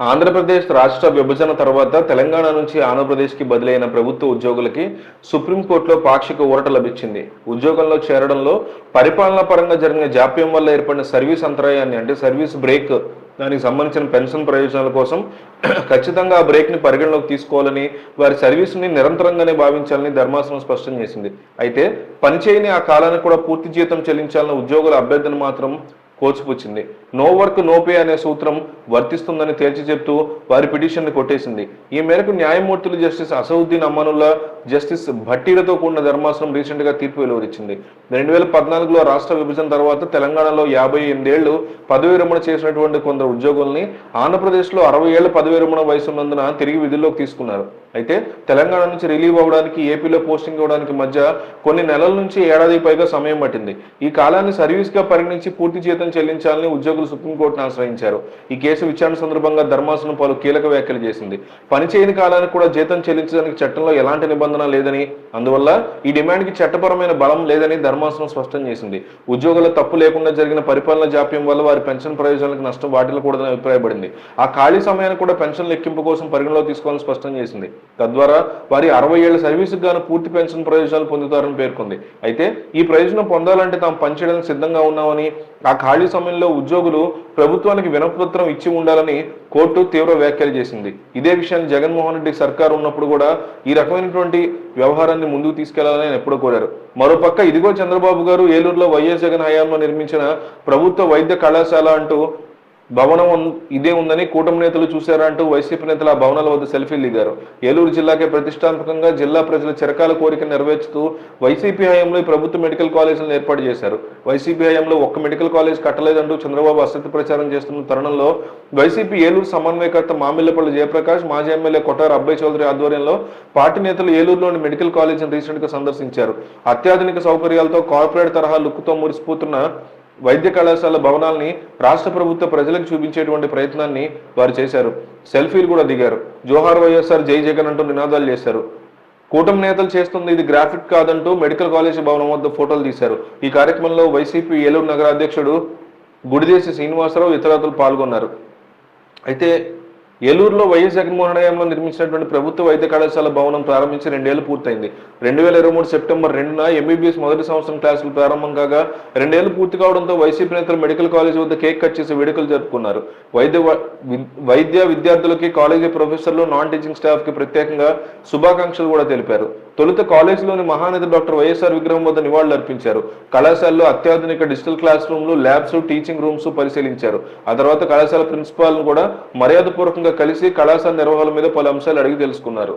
ఆంధ్రప్రదేశ్ రాష్ట్ర విభజన తర్వాత తెలంగాణ నుంచి ఆంధ్రప్రదేశ్కి బదిలైన ప్రభుత్వ ఉద్యోగులకి సుప్రీంకోర్టులో పాక్షిక ఊరట లభించింది. ఉద్యోగంలో చేరడంలో పరిపాలనా పరంగా జరిగిన జాప్యం వల్ల ఏర్పడిన సర్వీస్ అంతరాయాన్ని అంటే సర్వీస్ బ్రేక్ దానికి సంబంధించిన పెన్షన్ ప్రయోజనాల కోసం ఖచ్చితంగా ఆ బ్రేక్ని పరిగణలోకి తీసుకోవాలని వారి సర్వీస్ని నిరంతరంగానే భావించాలని ధర్మాసనం స్పష్టం చేసింది. అయితే పనిచేయని ఆ కాలానికి కూడా పూర్తి జీతం చెల్లించాలన్న ఉద్యోగుల అభ్యర్థన మాత్రం కోచిపుచ్చింది నో వర్క్ నో పే అనే సూత్రం వర్తిస్తుందని తేల్చి చెప్తూ వారి పిటిషన్ని కొట్టేసింది. ఈ మేరకు న్యాయమూర్తులు జస్టిస్ అసౌద్దీన్ అమానుల్లా జస్టిస్ భట్టీలతో కూడిన ధర్మాసనం రీసెంట్గా తీర్పు వెలువరించింది. రెండు వేల పద్నాలుగులో రాష్ట్ర విభజన తర్వాత తెలంగాణలో యాభై ఎనిమిదేళ్ళు పదవి విరమణ చేసినటువంటి కొందరు ఉద్యోగుల్ని ఆంధ్రప్రదేశ్లో అరవై ఏళ్ళ పదవి విరమణ వయసు ఉన్నందున తిరిగి విధుల్లోకి తీసుకున్నారు. అయితే తెలంగాణ నుంచి రిలీవ్ అవ్వడానికి ఏపీలో పోస్టింగ్ ఇవ్వడానికి మధ్య కొన్ని నెలల నుంచి ఏడాది పైగా సమయం పట్టింది. ఈ కాలాన్ని సర్వీస్గా పరిగణించి పూర్తి జీతం చెల్లించాలని ఉద్యోగులు సుప్రీంకోర్టును ఆశ్రయించారు. ఈ కేసు విచారణ సందర్భంగా ధర్మాసనం పలు కీలక వ్యాఖ్యలు చేసింది. పనిచేయని కాలానికి కూడా జీతం చెల్లించడానికి చట్టంలో ఎలాంటి నిబంధన లేదని అందువల్ల ఈ డిమాండ్కి చట్టపరమైన బలం లేదని ధర్మాసనం స్పష్టం చేసింది. ఉద్యోగుల తప్పు లేకుండా జరిగిన పరిపాలన జాప్యం వల్ల వారి పెన్షన్ ప్రయోజనాలకు నష్టం వాటిల్లకూడదని అభిప్రాయపడింది. ఆ ఖాళీ సమయాన్ని కూడా పెన్షన్ లెక్కింపు కోసం పరిగణలో తీసుకోవాలని స్పష్టం చేసింది. తద్వారా వారి అరవై ఏళ్ళ సర్వీసుకు గాను పూర్తి పెన్షన్ ప్రయోజనాలు పొందుతారని పేర్కొంది. అయితే ఈ ప్రయోజనం పొందాలంటే తాము పనిచేయడానికి సిద్ధంగా ఉన్నామని ఆ ఖాళీ సమయంలో ఉద్యోగులు ప్రభుత్వానికి వినపత్రం ఇచ్చి ఉండాలని కోర్టు తీవ్ర వ్యాఖ్యలు చేసింది. ఇదే విషయాన్ని జగన్మోహన్ రెడ్డి సర్కార్ ఉన్నప్పుడు కూడా ఈ రకమైనటువంటి వ్యవహారాన్ని ముందుకు తీసుకెళ్ళాలని ఆయన ఎప్పుడూ కోరారు. మరోపక్క ఇదిగో చంద్రబాబు గారు ఏలూరులో వైఎస్ జగన్ హయాంలో నిర్మించిన ప్రభుత్వ వైద్య కళాశాల అంటూ భవనం ఇదే ఉందని కూటమి నేతలు చూశారంటూ వైసీపీ నేతలు ఆ భవనాల వద్ద సెల్ఫీలు దిగారు. ఏలూరు జిల్లాకే ప్రతిష్టాత్మకంగా జిల్లా ప్రజల చిరకాల కోరిక నెరవేర్చుతూ వైసీపీ హయాంలో ప్రభుత్వ మెడికల్ కాలేజీలను ఏర్పాటు చేశారు. వైసీపీ హయాంలో ఒక్క మెడికల్ కాలేజ్ కట్టలేదంటూ చంద్రబాబు అసత్య ప్రచారం చేస్తున్న తరుణంలో వైసీపీ ఏలూరు సమన్వయకర్త మామిళ్ళపల్లి జయప్రకాష్ మాజీ ఎమ్మెల్యే కొట్టారు అబ్బాయి చౌదరి ఆధ్వర్యంలో పార్టీ నేతలు ఏలూరులోని మెడికల్ కాలేజీని రీసెంట్గా సందర్శించారు. అత్యాధునిక సౌకర్యాలతో కార్పొరేట్ తరహా లుక్తో మురిసిపోతున్న వైద్య కళాశాల భవనాల్ని రాష్ట్ర ప్రభుత్వ ప్రజలకు చూపించేటువంటి ప్రయత్నాన్ని వారు చేశారు. సెల్ఫీలు కూడా దిగారు. జోహార్ వైఎస్ఆర్ జై జగన్ అంటూ నినాదాలు చేశారు. కూటమి నేతలు చేస్తుంది ఇది గ్రాఫిక్ కాదంటూ మెడికల్ కాలేజీ భవనం వద్ద ఫోటోలు తీశారు. ఈ కార్యక్రమంలో వైసీపీ ఏలూరు నగర అధ్యక్షుడు గుడిదేశి శ్రీనివాసరావు ఇతరులు పాల్గొన్నారు. అయితే ఏలూరులో వైఎస్ జగన్మోహన్ హయాంలో నిర్మించినటువంటి ప్రభుత్వ వైద్య కళాశాల భవనం ప్రారంభించి రెండేళ్ళు పూర్తయింది. రెండు వేల ఇరవై మూడు సెప్టెంబర్ రెండున ఎంబీబీఎస్ మొదటి సంవత్సరం క్లాసులు ప్రారంభం కాగా రెండేళ్ళు పూర్తి కావడంతో వైసీపీ నేతలు మెడికల్ కాలేజ్ వద్ద కేక్ కట్ చేసి వేడుకలు జరుపుకున్నారు. వైద్య వైద్య విద్యార్థులకి కాలేజీ ప్రొఫెసర్లు నాన్ టీచింగ్ స్టాఫ్కి ప్రత్యేకంగా శుభాకాంక్షలు కూడా తెలిపారు. తొలుత కాలేజీలోని మహానేత డాక్టర్ వైఎస్ఆర్ విగ్రహం వద్ద నివాళులు అర్పించారు. కళాశాలలో అత్యాధునిక డిజిటల్ క్లాస్ రూమ్లు ల్యాబ్స్ టీచింగ్ రూమ్స్ పరిశీలించారు. ఆ తర్వాత కళాశాల ప్రిన్సిపాల్ కూడా మర్యాదపూర్వకంగా కలిసి కళాశాల నిర్వహణ మీద పలు అంశాలు అడిగి తెలుసుకున్నారు.